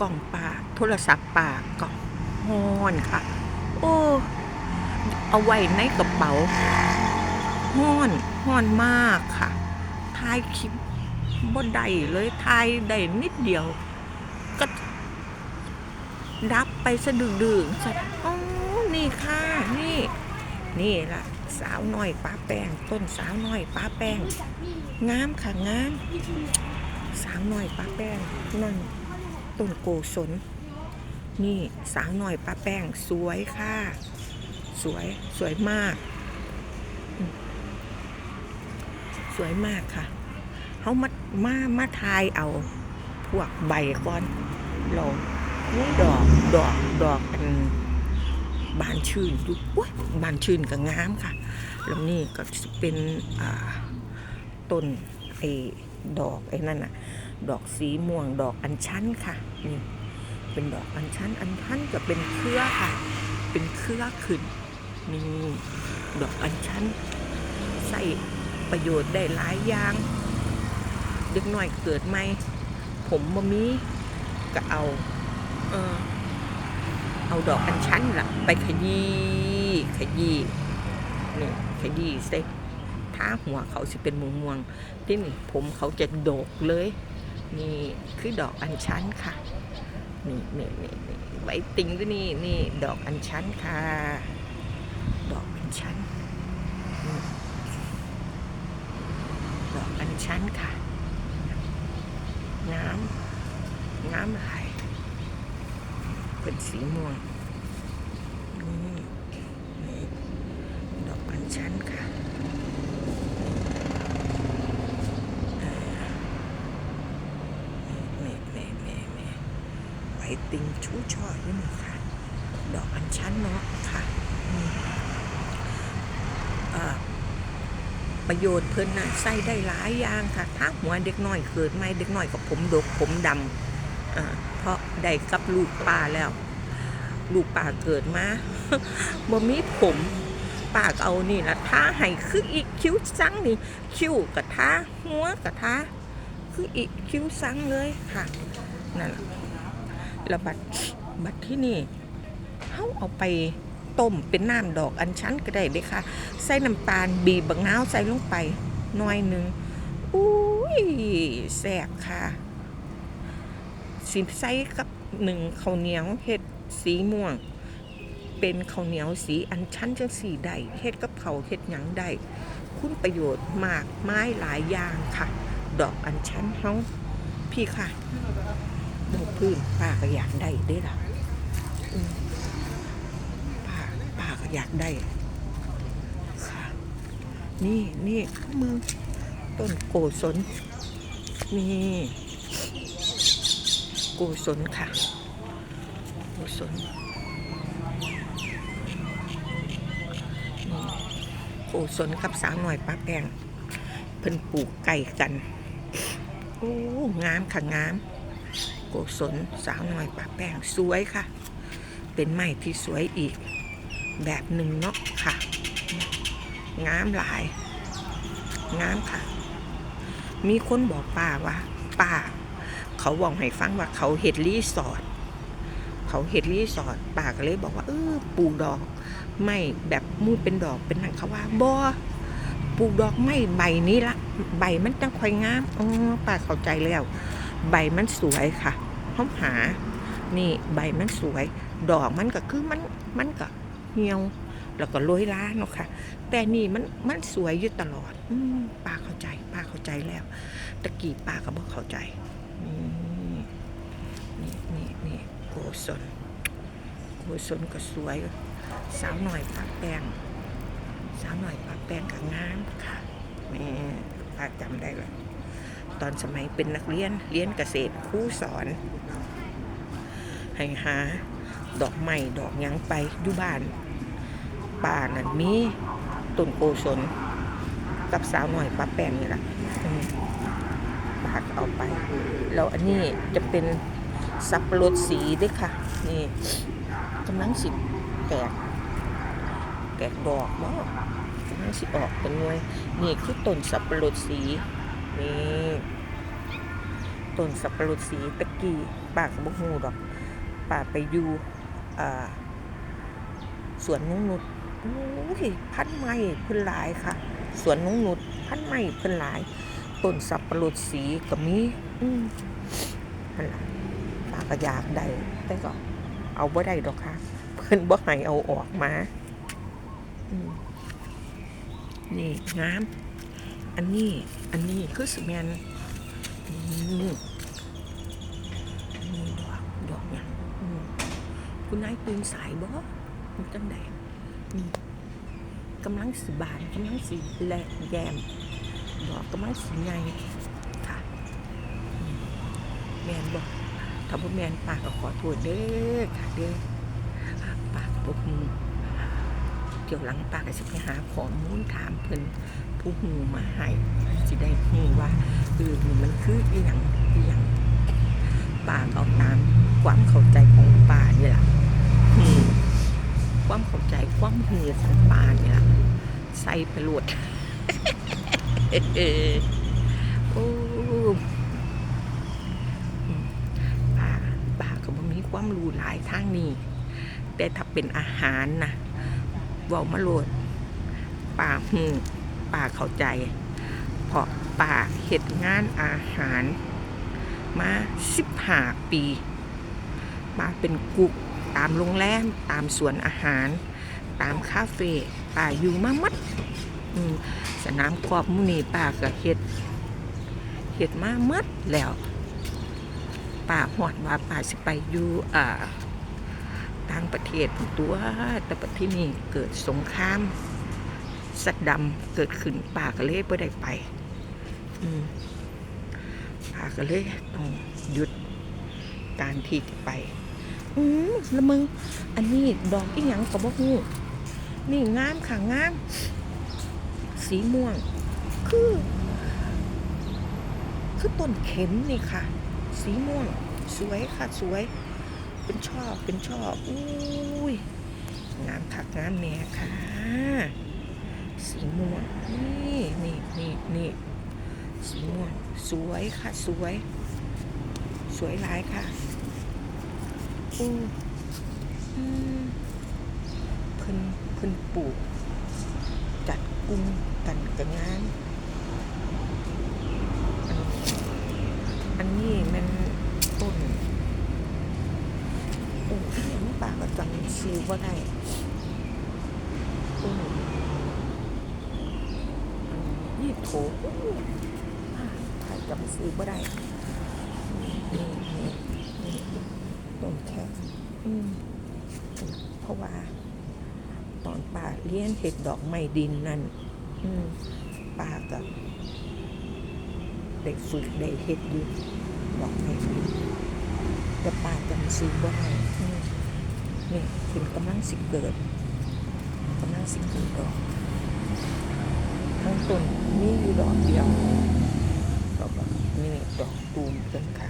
กล่องป่าโทรศัพท์ปาก็ฮ้อนค่ะ โอ้เอาไว้ในกระเป๋าฮ้อนฮ้อนมากค่ะถ่ายคลิปบ่ได้เลยถ่ายได้นิดเดียว ก็ดับไปสะดึกดึงสัตว์อ๋อนี่ค่ะ นี่ นี่ล่ะ สาวน้อยป้าแป้ง ต้นสาวน้อยป้าแป้ง งามค่ะงาม สาวน้อยป้าแป้งนั่น ต้นโกศลนี่สาวหน้อยป้าแป้งสวยค่ะ สวยสวยมาก สวยมากค่ะเขามามามาทายเอา พวกใบก่อนเราดอกดอกดอกอันบานชื่นดูอุ๊ยบานชื่นก็งามค่ะ แล้วนี่ก็เป็นต้นไอ้ดอกไอ้นั่นน่ะ ดอกสีม่วงดอกอัญชันค่ะนี่เป็นดอกอัญชันอัญชันจะเป็นเครือค่ะ เป็นเครือขึ้นนี่ดอกอัญชันใส่ประโยชน์ได้หลายอย่างเด็กหน่อยเกิดใหม่ผมบ่มีก็เอาเออเอาดอกอัญชันล่ะ ไปขยี้ขยี้นี่ขยี้เซถ้าหัวเขาสิเป็นม่วงม่วงๆที่นี่ผมเขาจะโดกเลย นี่คือดอกอัญชันค่ะ นี่นี่นี่นี่ไว้ติงด้วยนี่นี่ดอกอัญชันค่ะ ดอกอัญชันดอกอัญชันค่ะ น้ำน้ำไหลเป็นสีม่วงนี่นี่ดอกอัญชันค่ะนี่นี่นี่นี่ ไหวติงชูช่อยนี่ค่ะ ดอกอัญชันเนาะค่ะประโยชน์เพิ่นน่ะใส่ได้หลายอย่างค่ะถ้าหัวเด็กน้อยเกิดไม่เด็กน้อยกับผมดกผมดำเพราะได้กับลูกป้าแล้ว ลูกป้าเกิดมาบ่มีผมปากเอานี่ละท้าให้คืออีกคิ้วซังนี่คิ้วกับท้าหัวกับท้าคืออีกคิ้วซังเลยค่ะนั่นล่ะ แล้วบัดบัดที่นี่เขาเอาไปต้มเป็นน้ำดอกอัญชันก็ได้เด้ค่ะ ใส่น้ำตาลบีบบักนาวใส่ลงไปหน่อยหนึ่งอุ้ยแซ่บค่ะ สิใส่กับหนึ่งข้าวเหนียวเห็ดสีม่วง เป็นข้าวเหนียวสีอันชั้นจังสีใดเฮ็ดกับเขาเฮ็ดหยังได้คุณประโยชน์มากไม้หลายอย่างค่ะ ดอกอันชั้นเฮาพี่ค่ะ ดอกพื้นป้าก็อยากได้เด้ล่ะป้าป้าก็อยากได้ค่ะนี่นี่มืองต้นโกศลนี่โกศลค่ะโกศลนี่โกศลกับสาวหน่อยป้าแป้งเพิ่นปลูกไก่กัน โอ้งามค่ะงาม โกศลสาวหน่อยป้าแป้งสวยค่ะ เป็นไม้ที่สวยอีก แบบหนึ่งเนาะค่ะ งามหลาย งามค่ะ มีคนบอกป้าว่าป้า เขาบอกให้ฟังว่าเขาเห็ดรีสอร์ทเขาเห็ดรีสอร์ทป้าก็เลยบอกว่าเออปลูกดอกไม่แบบมูเป็นดอกเป็นหนังเขาว่าบอปลูกดอกไม่ใบนี้ละ ใบมันจังค่อยงามอ๋อป้าเข้าใจแล้ว ใบมันสวยค่ะห้อมหา นี่ใบมันสวย ดอกมันก็คือมันมันก็เหี่ยว แล้วก็โรยล้าเนาะค่ะ แต่นี่มันมันสวยอยู่ตลอดอป้าเข้าใจ ป้าเข้าใจแล้วตะกี้ป้าก็บอกเข้าใจนี่นี่นี่โกศลโกศลก็สวย สาวหน่อยป้าแป้งสาวหน่อยป้าแป้งก็งามค่ะแม่ป้าจำได้เลย ตอนสมัยเป็นนักเรียนเรียนเกษตรครูสอน ให้หาดอกไม้ดอกยังไปอยู่บ้านป่านั่นมีต้นโกศลกับสาวหน่อยป้าแป้งนี่แหละปากเอาไป แล้วอันนี้จะเป็นสับปะรดสีด้วยค่ะ นี่กำลังสิแตกแตกดอกเนาะกำลังสิออกเป็นหน่วย นี่คือต้นสับปะรดสี นี่ต้นสับปะรดสีตะกี้ปาก็บ่ฮู้ดอกป้าไปอยู่สวนนงนุชโอ้ยพันไม้เพิ่นหลายค่ะ สวนนงนุชพันไม้เพิ่นหลายต้นสับปะรดสีก็มีอืมนั่นล่ะป้าก็อยากได้แต่ก็เอาบ่ได้ดอกค่ะ เพิ่นบ่ให้เอาออกมา อืมนี่งาม อันนี้อันนี้คือสิแมนนี่นี่ดอกดอกหยังอืมคุณนายปืนสายบ่มันจังไดอืมกำลังสิบานกำลังสิแหลกแยมดอกกำลังสิใหญ่ค่ะแมนบอกถ้าบ่แมนปากก็ขอโทษเด้อค่ะเด้อปากบ่ฮู้เดี๋ยวหลังปากก็สิไปหาข้อมูลถามเพิ่น ผู้ฮู้มาให้สิได้ฮู้ว่าเออนี่มันคืออีหยังอีหยังปากเอาตามความเข้าใจของป่านี่ล่ะอืมความเข้าใจความฮู้ของป่านี่ล่ะใส่ไปโลดเออโอ้อืมป้าป้าก็บ่มีความรู้หลายทางนี้แต่ถ้าเป็นอาหารนะเว้ามาโลดป้าหู ป้าเข้าใจ เพราะป้าเฮ็ดงานอาหารมา15ปีป้าเป็นกุกตามโรงแรมตามสวนอาหาร ตามคาเฟ่ป้าอยู่มาหมัดอืมสนามกอล์ฟหมูนี่ป้าก็เฮ็ดเฮ็ดมาหมดแล้วป้าฮอดว่าป้าสิไปอยู่อ่าต่างประเทศตัวแต่ประเทศนี้เกิดสงคราม สัตว์ดำเกิดขึ้นป้าก็เลยบ่ได้ไปป้าก็เลยต้องหยุดการที่จะไปอืมล้วมึง อันนี้ดอกอีหยังก็บ่ฮู้นี่งามค่ะงาม สีม่วง คือ คือต้นเข็มนี่ค่ะ สีม่วง สวยค่ะสวย เป็นชอบเป็นชอบอุ้ยงามคักงามแม่ค่ะ สีม่วงนี่นี่นี่นี่สีม่วงสวยค่ะ สวย สวยหลายค่ะอือเพิ่นเพิ่นปลูก จัดกลุ่มกันกับงาน อันนี้มันต้นต้นที่ยังปากก็จำชื่อว่าได้ต้นยี่ โถใครจำชื่อว่ได้นี่นี่นี่ต้นแค่เพราะว่า ตอนป้าเลี้ยนเห็ดดอกไม้ดินนั่นป้ากับได้ฝึกได้เห็ดอยู่ดอกไม้ดินแต่ป้าจำซื้อบ่ได้นี่เป็นกำลังสิเกิดกำลังสิเกิดดอก ทั้งต้นมีอยู่ดอกเดียวดอกแบบนี่ดอกตูมเพิ่นค่ะ